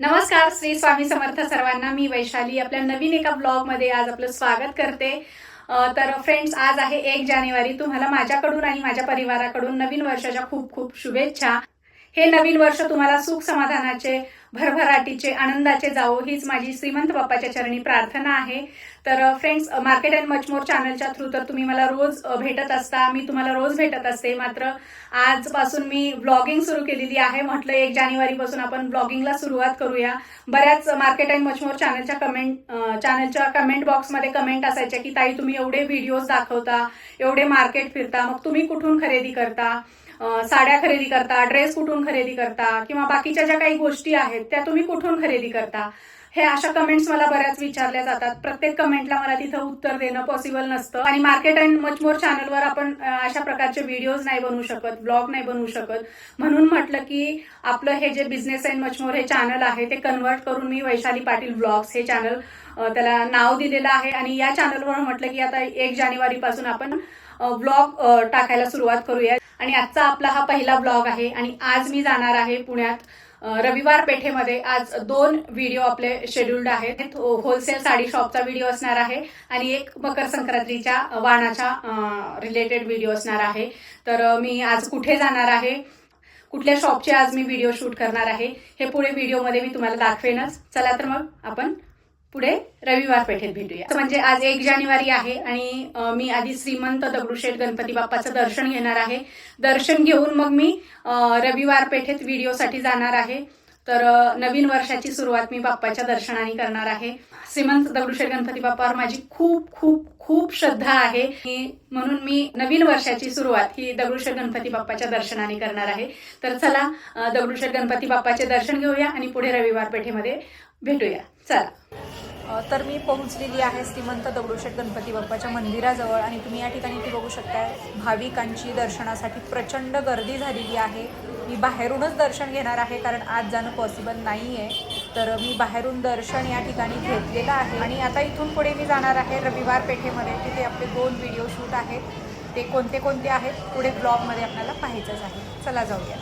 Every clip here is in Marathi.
नमस्कार श्री स्वामी समर्थ सर्वांना. मी वैशाली आपल्या नवीन एका ब्लॉगमध्ये आज आपलं स्वागत करते. तर फ्रेंड्स आज आहे एक जानेवारी. तुम्हाला माझ्याकडून आणि माझ्या परिवाराकडून नवीन वर्षाच्या खूप खूप शुभेच्छा. हे नवीन वर्ष तुम्हाला सुख समाधानाचे भरभराटीचे आनंदाचे जावो हीच माझी श्रीमंत बाप्पाच्या चरणी प्रार्थना आहे. तर friends market and much more चॅनलच्या थ्रू तर तुम्ही मला रोज भेटत असता. मी तुम्हाला रोज भेटत असते. मात्र आजपासून मी ब्लॉगिंग सुरू केलेली आहे. म्हटलं एक जानेवारीपासून आपण ब्लॉगिंगला सुरुवात करूया. बऱ्याच मार्केट अँड मचमोर चॅनलच्या कमेंट चॅनलच्या कमेंट बॉक्समध्ये कमेंट असायच्या की ताई तुम्ही एवढे व्हिडिओज दाखवता एवढे मार्केट फिरता मग तुम्ही कुठून खरेदी करता? साड्या खरेदी करता ड्रेस कुठून खरेदी करता? किंवा बाकीच्या ज्या काही गोष्टी आहेत त्या तुम्ही कुठून खरेदी करता? हे अशा कमेंट्स मला बऱ्याच विचारल्या जातात. प्रत्येक कमेंटला मला तिथं उत्तर देणं पॉसिबल नसतं. आणि मार्केट अँड मचमोर चॅनलवर आपण अशा प्रकारचे व्हिडिओज नाही बनवू शकत ब्लॉग नाही बनवू शकत. म्हणून म्हटलं की आपलं हे जे बिझनेस अँड मचमोर हे चॅनल आहे ते कन्वर्ट करून मी वैशाली पाटील ब्लॉग्स हे चॅनल त्याला नाव दिलेलं आहे. आणि या चॅनलवर म्हटलं की आता एक जानेवारीपासून आपण ब्लॉग टाकायला सुरुवात करूया. आणि आजचा आपला हा पहिला ब्लॉग आहे. आणि आज मी जाणार आहे पुण्यात रविवार पेठेमध्ये आज दोन व्हिडिओ आपले शेड्युल्ड आहेत. होलसेल साडी शॉपचा व्हिडिओ असणार आहे आणि एक मकर संक्रांतीच्या वाणाच्या रिलेटेड व्हिडिओ असणार आहे. तर मी आज कुठे जाणार आहे? कुठल्या शॉपचे आज मी व्हिडिओ शूट करणार आहे? हे पुढे व्हिडिओमध्ये मी तुम्हाला दाखवेनच. चला तर मग आपण पुढे रविवार पेठेत भेटूया. म्हणजे आज एक जानेवारी आहे आणि मी आधी श्रीमंत दगडूशेठ गणपती बाप्पाचं दर्शन घेणार आहे. दर्शन घेऊन मग मी रविवार पेठेत व्हिडिओसाठी जाणार आहे. तर नवीन वर्षाची सुरुवात मी बाप्पाच्या दर्शनाने करणार आहे. श्रीमंत दगडूशेठ गणपती बाप्पावर माझी खूप खूप खूप श्रद्धा आहे. म्हणून मी नवीन वर्षाची सुरुवात ही दगडूशेठ गणपती बाप्पाच्या दर्शनाने करणार आहे. तर चला दगडूशेठ गणपती बाप्पाचे दर्शन घेऊया आणि पुढे रविवार पेठेमध्ये भेटूया. चला. तर मी पोहोचलेली आहे श्रीमंत दगडूशेठ गणपती बाप्पाच्या मंदिराजवळ आणि तुम्ही या ठिकाणी ती बघू शकताय भाविकांची दर्शनासाठी प्रचंड गर्दी झालेली आहे. मी बाहेरूनच दर्शन घेणार आहे कारण आज जाणं पॉसिबल नाही आहे तर मी बाहेरून दर्शन या ठिकाणी घेतलेलं आहे आणि आता इथून पुढे मी जाणार आहे रविवार पेठेमध्ये तिथे आपले दोन व्हिडिओ शूट आहेत. ते कोणते कोणते आहेत पुढे ब्लॉगमध्ये आपल्याला पाहायचंच आहे. चला जाऊया.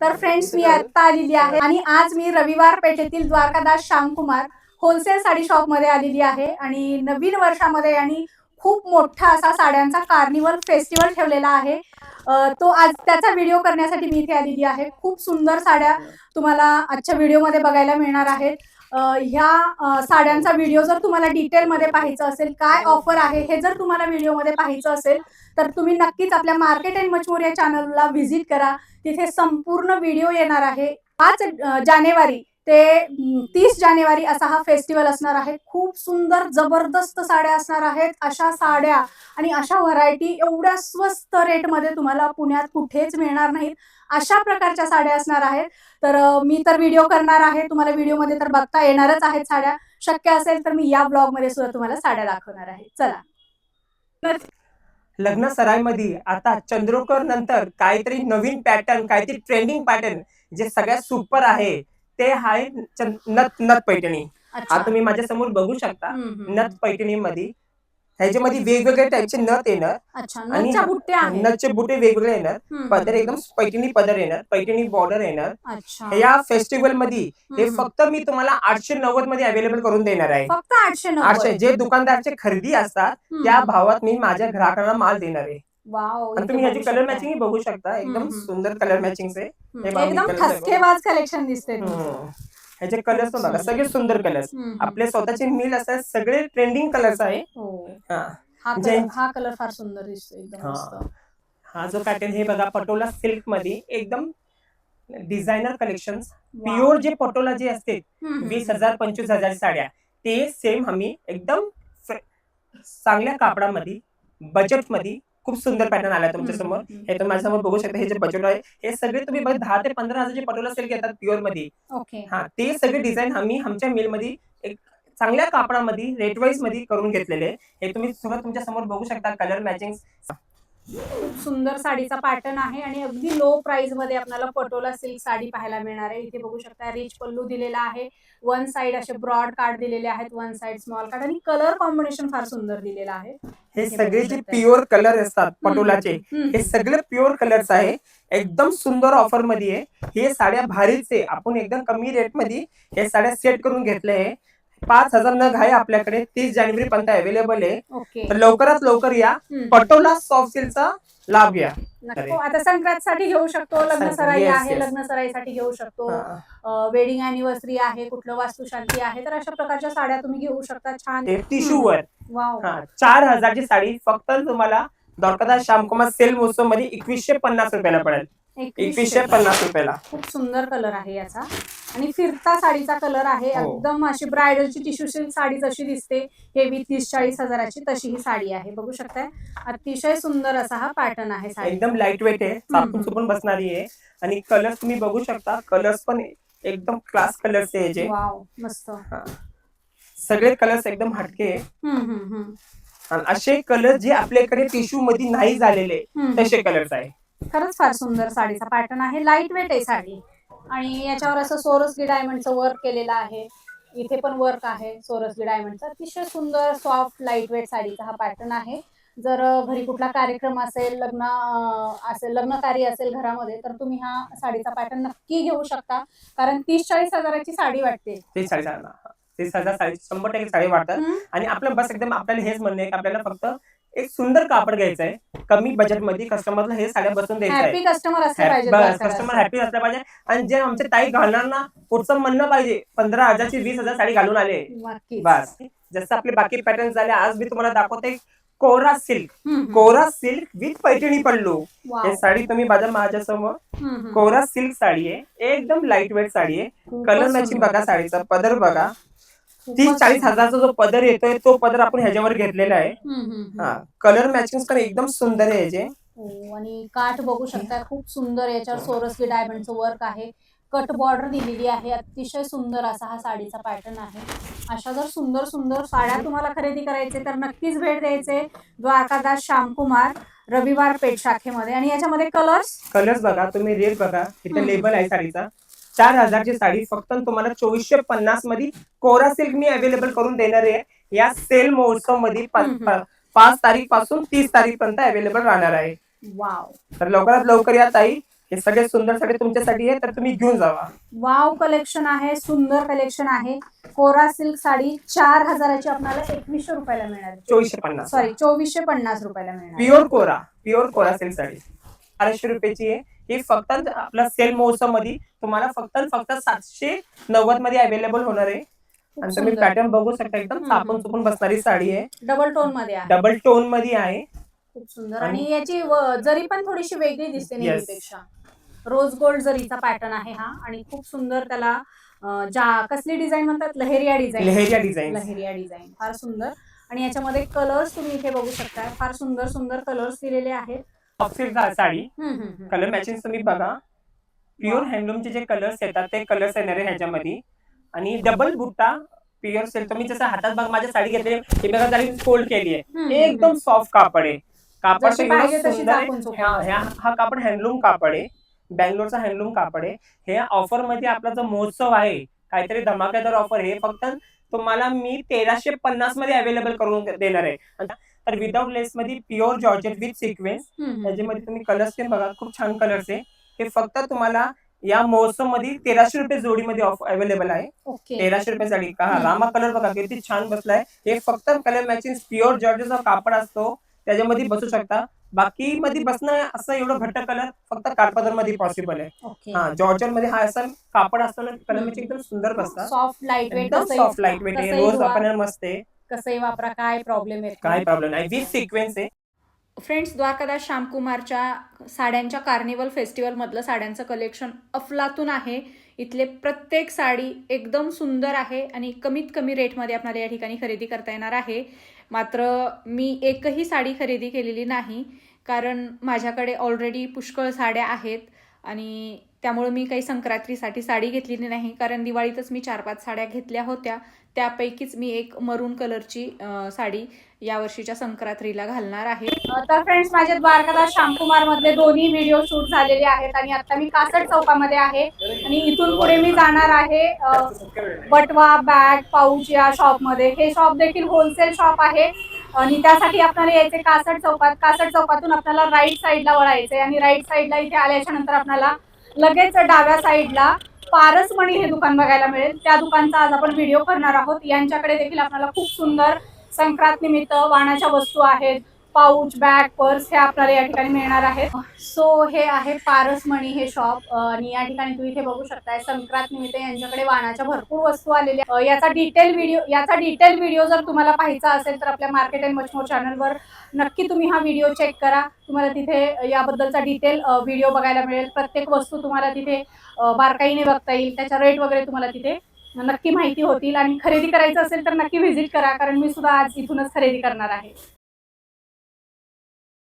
तर फ्रेंड्स मी आता आलेली आहे आणि आज मी रविवार पेठेतील द्वारकादास श्यामकुमार होलसेल साडी शॉपमध्ये आलेली आहे आणि नवीन वर्षामध्ये आणि खूप मोठा असा साड्यांचा कार्निवल फेस्टिवल ठेवलेला आहे. तो आज त्याचा व्हिडिओ करण्यासाठी मी इथे आलेली आहे. खूप सुंदर साड्या तुम्हाला आजच्या व्हिडिओमध्ये बघायला मिळणार आहेत. ह्या साड्यांचा व्हिडिओ जर तुम्हाला डिटेलमध्ये पाहायचं असेल काय ऑफर आहे हे जर तुम्हाला व्हिडिओमध्ये पाहायचं असेल तर तुम्ही नक्कीच आपल्या मार्केट अँड मचमोर या चॅनलला व्हिजिट करा. तिथे संपूर्ण व्हिडिओ येणार आहे. पाच जानेवारी ते तीस जानेवारी असा हा फेस्टिवल असणार आहे. खूप सुंदर जबरदस्त साड्या असणार आहेत. अशा साड्या आणि अशा व्हरायटी एवढ्या स्वस्त रेटमध्ये तुम्हाला पुण्यात कुठेच मिळणार नाहीत. अशा प्रकारच्या साड्या असणार आहेत. तर मी तर व्हिडिओ करणार आहे. तुम्हाला व्हिडिओमध्ये तर बघता येणारच आहेत साड्या. शक्य असेल तर मी या ब्लॉगमध्ये सुद्धा तुम्हाला साड्या दाखवणार आहे. चला. लग्न सराईमध्ये आता चंद्रोकर नंतर काहीतरी नवीन पॅटर्न काहीतरी ट्रेंडिंग पॅटर्न जे सगळ्यात सुपर आहे. ते आहे नथ नथ पैठणी. हा तुम्ही माझ्यासमोर बघू शकता. नथ पैठणी मध्ये ह्याच्यामध्ये वेगवेगळ्या टाईपचे नथ येणार. आणि नथचे बुटे वेगवेगळे येणार. पदर एकदम पैठणी पदर येणार. पैठणी बॉर्डर येणार. या फेस्टिवलमध्ये हे. फक्त मी तुम्हाला आठशे नव्वदमध्ये अवेलेबल करून देणार आहे. फक्त आठशे जे दुकानदारचे खरेदी असतात. त्या भावात मी माझ्या ग्राहकांना माल देणार आहे. वाव आणि इथे तुम्ही ह्याची कलर. मॅचिंग बघू शकता एकदम हम्म. सुंदर कलर मॅचिंग आहे. हे एकदम ठसकेबाज कलेक्शन दिसते हम्म. ह्याचे कलर्स पण बघा सगळे सुंदर कलर्स हम्म. आपले स्वतःचे मिल असतात सगळे ट्रेंडिंग कलर्स आहे हो. हा. हा कलर हा कलर फार सुंदर दिसतो एकदम हा. मस्त हा जो पॅटर्न हे बघा पटोला सिल्कमध्ये एकदम डिझायनर कलेक्शन वाव. प्युअर जे पटोला जे असते हम्म. वीस हजार पंचवीस हजार साड्या ते सेम आम्ही एकदम फ्रे- चांगल्या कापडामध्ये बजेटमध्ये खूप सुंदर पॅटर्न आला तुमच्यासमोर. हे तुम्ही माझ्यासमोर बघू शकता. हे जे बजेट आहे हे सगळे तुम्ही बघ दहा ते पंधरा हजारचे पटोला सिल्क येतात प्युअरमध्ये ओके. हा ते सगळे डिझाईन आम्ही आमच्या मिलमध्ये एक चांगल्या कापडामध्ये रेट वाईजमध्ये करून घेतलेले. हे तुम्ही तुमच्यासमोर बघू शकता कलर मॅचिंग खूप सुंदर साडीचा पॅटर्न आहे आणि अगदी लो प्राइसमध्ये आपल्याला पटोला सिल्क साडी पाहायला मिळणार आहे. इथे बघू शकता रिच पल्लू दिलेला आहे. वन साइड असे ब्रॉड कार्ड दिलेले आहेत वन साइड स्मॉल कार्ड आणि कलर कॉम्बिनेशन फार सुंदर दिलेलं आहे. हे सगळे जे. प्युअर कलर असतात पटोलाचे. हे सगळे प्युअर कलर्स आहे. एकदम सुंदर ऑफरमध्ये आहे हे साड्या भारीच आहे. आपण एकदम कमी रेटमध्ये हे साड्या सेट करून घेतले आहे. पाच हजार नग आहे आपल्याकडे तीस जानेवारी पर्यंत अवेलेबल आहे. तर लवकरात लवकर या. पटोला सॉफ्ट सिल्कचा लाभ घ्या. हो, आता संक्रांतसाठी घेऊ शकतो लग्न सराई आहे. लग्न सराईसाठी घेऊ शकतो. वेडिंग अॅनिव्हर्सरी आहे कुठलं वास्तुशांती आहे तर अशा प्रकारच्या साड्या तुम्ही घेऊ शकता छान. टिश्यूवर चार हजारची साडी फक्त तुम्हाला द्वारकादास श्यामकुमार सेल महोत्सवमध्ये एकवीसशे पन्नास रुपयाला पडेल. एकवीसशे पन्नास रुपयाला. खूप सुंदर कलर आहे याचा. आणि फिरता साडीचा कलर आहे. हो. एकदम अशी ब्रायडलची टिश्यू सिल्क साडी जशी दिसते हेवी तीस चाळीस हजाराची तशी ही साडी आहे. बघू शकताय. अतिशय सुंदर असा हा पॅटर्न आहे साडी. एकदम लाइट वेट आहे चापून चुपून बसणारी आहे. आणि कलर्स तुम्ही बघू शकता. कलर्स पण एकदम क्लास कलर्स आहे वाव मस्त. हा. सगळे कलर्स एकदम हटके आहे. हम्म, हम्म, हम्म. आणि असे कलर जे आपल्याकडे टिश्यू मध्ये नाही झालेले हम्म. तसे कलर्स आहे. खरंच फार सुंदर साडीचा पॅटर्न आहे. लाइट वेट आहे साडी. आणि याच्यावर असं सोरसली डायमंडचं वर्क केलेलं आहे. इथे पण वर्क आहे सोरसली डायमंडचं. अतिशय सुंदर सॉफ्ट लाइट वेट साडीचा हा पॅटर्न आहे. जर घरी कुठला कार्यक्रम असेल लग्न असेल लग्न कार्य असेल घरामध्ये तर तुम्ही हा साडीचा पॅटर्न नक्की घेऊ शकता. कारण तीस चाळीस हजाराची साडी वाटते. ते साडी ते हजार साडी शंभर टक्के साडी वाटतात. आणि आपलं बस एकदम आपल्याला हेच म्हणणं आहे की आपल्याला फक्त एक सुंदर कापड घ्यायचं आहे कमी बजेटमध्ये कस्टमरला हे साड्या बसून द्यायचं आहे कस्टमर असले पाहिजे. कस्टमर हॅपी असला पाहिजे. आणि जे आमचे ताई घालणार ना पुढचं म्हणणं पाहिजे पंधरा हजारची वीस हजार साडी घालून आले. बस. जसं आपले बाकी पॅटर्न झाले आज मी तुम्हाला दाखवते कोरा सिल्क. कोरा सिल्क विथ पैठणी पडलो. हे साडी तुम्ही माझ्या माझ्यासमोर. हम्म, हम्म. कोरा सिल्क साडी आहे. एकदम लाइट वेट साडी आहे. Colour matching. बघा साडीचा. पदर बघा. तीस चाळीस. हजारचा जो पदर येतोय तो पदर आपण ह्याच्यावर घेतलेला आहे. हा कलर मॅचिंग पण एकदम सुंदर आहे याचे. हो आणि काठ बघू शकता खूप सुंदर याच्यावर सोरसली डायमंडचं वर्क आहे. कट बॉर्डर दिलेली आहे अतिशय सुंदर असा हा साडीचा पॅटर्न आहे. अशा जर सुंदर सुंदर साड्या तुम्हाला खरेदी करायचे तर नक्कीच भेट द्यायचे. द्वारकादास श्यामकुमार रविवार पेठ शाखेमध्ये. आणि याच्यामध्ये कलर्स कलर्स बघा तुम्ही रेट बघा. इथे हम्म. लेबल आहे साडीचा. चार हजारची साडी फक्त तुम्हाला चोवीसशे पन्नासमध्ये कोरा सिल्क मी अवेलेबल करून देणार आहे. या सेल महोत्सव. पा- पाच तारीखपासून तीस तारीख पर्यंत अवेलेबल राहणार आहे. वाव. तर लवकरात लवकर या ताई. हे सगळे सुंदर साडी तुमच्यासाठी आहे तर तुम्ही घेऊन जावा. वाव कलेक्शन आहे सुंदर कलेक्शन आहे. कोरा सिल्क साडी चार हजाराची आपल्याला एकवीसशे रुपयाला मिळणार चोवीसशे पन्नास. सॉरी चोवीसशे पन्नास रुपयाला मिळणार प्युअर कोरा प्युअर कोरा सिल्क साडी. बाराशे रुपयाची आहे. ही फक्त आपला सेल महोत्सवमध्ये तुम्हाला फक्त फक्त सातशे नव्वदमध्ये अवेलेबल होणार आहे. आणि तुम्ही. पॅटर्न बघू शकता एकदम. चापून चुपून बसणारी साडी आहे. डबल टोनमध्ये आहे. डबल टोनमध्ये आहे. खूप सुंदर. आणि- याची जरी पण थोडीशी वेगळी दिसते. नेहमीपेक्षा. रोज गोल्ड जरीचा पॅटर्न आहे हा. आणि खूप सुंदर त्याला अं, जा कसली डिझाईन म्हणतात? Leheriya design leheriya design leheriya design फार सुंदर. आणि याच्यामध्ये कलर्स तुम्ही इथे बघू शकता फार सुंदर सुंदर कलर्स दिलेले आहेत. सिल्क साडी. कलर मॅचिंग तुम्ही बघा. प्युअर. हँडलूमचे जे कलर्स येतात ते कलर्स येणार आहे ह्याच्यामध्ये. आणि डबल बुट्टा प्युअर सिल्क तुम्ही जसं हातात बघ माझी साडी घेतली फोल्ड केली आहे. एकदम सॉफ्ट कापड आहे. कापड हा कापड हँडलूम कापड आहे. बँगलोरचा हँडलूम कापड आहे. हे ऑफरमध्ये आपला जो महोत्सव आहे काहीतरी धमाकेदार ऑफर हे फक्त तुम्हाला मी तेराशे पन्नासमध्ये अवेलेबल करून देणार आहे. तर विदाउट लेस मध्ये प्युअर जॉर्जेट विथ सिक्वेन्स. त्याच्यामध्ये तुम्ही कलर्स ते बघा खूप छान कलर्स आहे. हे फक्त तुम्हाला या महोत्सवमध्ये तेराशे रुपये जोडीमध्ये अवेलेबल आहे. तेराशे रुपये साडी का. रामा कलर बघा किती छान बसलाय. हे फक्त कलर मॅचिंग प्युअर जॉर्जेचा कापड असतो. त्याच्यामध्ये बसू शकता. बाकी मध्ये बसणं असं एवढं घट्ट कलर फक्त काठपदरमध्ये पॉसिबल आहे हा जॉर्जरमध्ये हा असं कापड असतो ना कलर. मॅचिंग एकदम सुंदर बसतात. Soft lightweight soft lightweight रोज वापरण्याला मस्त आहे. कसंही वापरा काय प्रॉब्लेम येत काय प्रॉब्लेम नाही. विथ सिक्वेन्स आहे. फ्रेंड्स द्वारकादास श्यामकुमारच्या साड्यांच्या कार्निवल फेस्टिवलमधलं साड्यांचं कलेक्शन अफलातून आहे. इथले प्रत्येक साडी एकदम सुंदर आहे आणि कमीत कमी रेटमध्ये आपल्याला या ठिकाणी खरेदी करता येणार आहे. मात्र मी एकही साडी खरेदी केलेली नाही कारण माझ्याकडे ऑलरेडी पुष्कळ साड्या आहेत आणि त्यामुळे मी काही संक्रांतीसाठी साडी घेतलेली नाही कारण दिवाळीतच मी चार पाच साड्या घेतल्या होत्या. त्यापैकीच मी एक मरून कलरची साडी या वर्षीच्या संक्रांतीला घालणार आहे. तर फ्रेंड्स माझे द्वारकादास श्यामकुमार मधले दोन्ही व्हिडिओ शूट झालेले आहेत आणि आता मी कासट चौकामध्ये आहे. आणि इथून पुढे मी जाणार आहे बटवा बॅग पाऊच या शॉपमध्ये हे शॉप देखील होलसेल शॉप आहे. आणि त्यासाठी आपल्याला यायचे कासट चौकात. कासट चौकातून आपल्याला राईट साईडला वळायचे आणि राईट साईडला इथे आल्याच्यानंतर आपल्याला लगेच डाव्या साईडला पारसमणी हे दुकान बघायला मिळेल. त्या दुकानचा आज आपण व्हिडिओ करणार आहोत. यांच्याकडे देखील आपल्याला खूप सुंदर संक्रांत निमित्त वाणाच्या वस्तू आहेत. पाऊच बॅग पर्स हे आपल्याला या ठिकाणी मिळणार आहेत. सो हे आहे पारसमणी हे शॉप आणि या ठिकाणी तुम्ही इथे बघू शकताय संक्रांत निमित्त यांच्याकडे वाणाच्या भरपूर वस्तू आलेल्या याचा डिटेल व्हिडिओ याचा डिटेल व्हिडिओ जर तुम्हाला पाहायचा असेल तर आपल्या मार्केट अँड मचमोर चॅनलवर नक्की तुम्ही हा व्हिडिओ चेक करा. तुम्हाला तिथे याबद्दलचा डिटेल व्हिडिओ बघायला मिळेल. प्रत्येक वस्तू तुम्हाला तिथे बारकाईने बघता येईल. त्याचा रेट वगैरे तुम्हाला तिथे नक्की माहिती होतील. आणि खरेदी करायचं असेल तर नक्की व्हिजिट करा कारण मी सुद्धा आज इथूनच खरेदी करणार आहे.